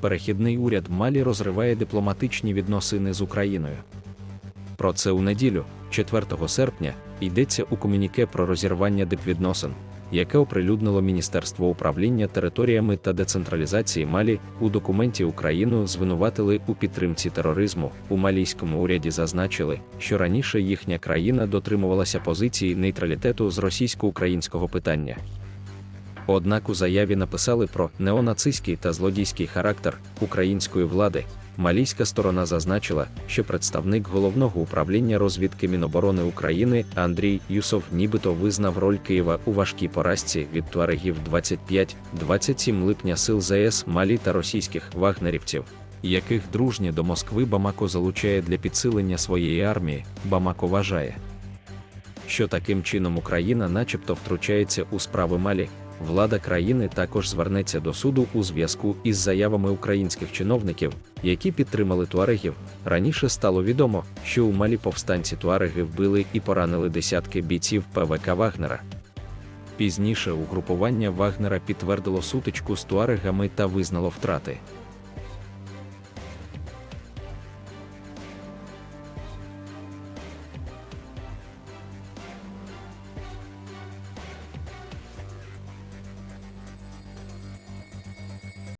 перехідний уряд Малі розриває дипломатичні відносини з Україною. Про це у неділю, 4 серпня, йдеться у комюніке про розірвання дипвідносин, яке оприлюднило Міністерство управління територіями та децентралізації Малі. У документі Україну звинуватили у підтримці тероризму. У малійському уряді зазначили, що раніше їхня країна дотримувалася позиції нейтралітету з російсько-українського питання. Однак у заяві написали про неонацистський та злодійський характер української влади. Малійська сторона зазначила, що представник головного управління розвідки Міноборони України Андрій Юсов нібито визнав роль Києва у важкій поразці від туарегів 25-27 липня сил ЗС Малі та російських вагнерівців, яких дружні до Москви Бамако залучає для підсилення своєї армії. Бамако вважає, що таким чином Україна начебто втручається у справи Малі. Влада країни також звернеться до суду у зв'язку із заявами українських чиновників, які підтримали туарегів. Раніше стало відомо, що у Малі повстанці туареги вбили і поранили десятки бійців ПВК Вагнера. Пізніше угрупування Вагнера підтвердило сутичку з туарегами та визнало втрати.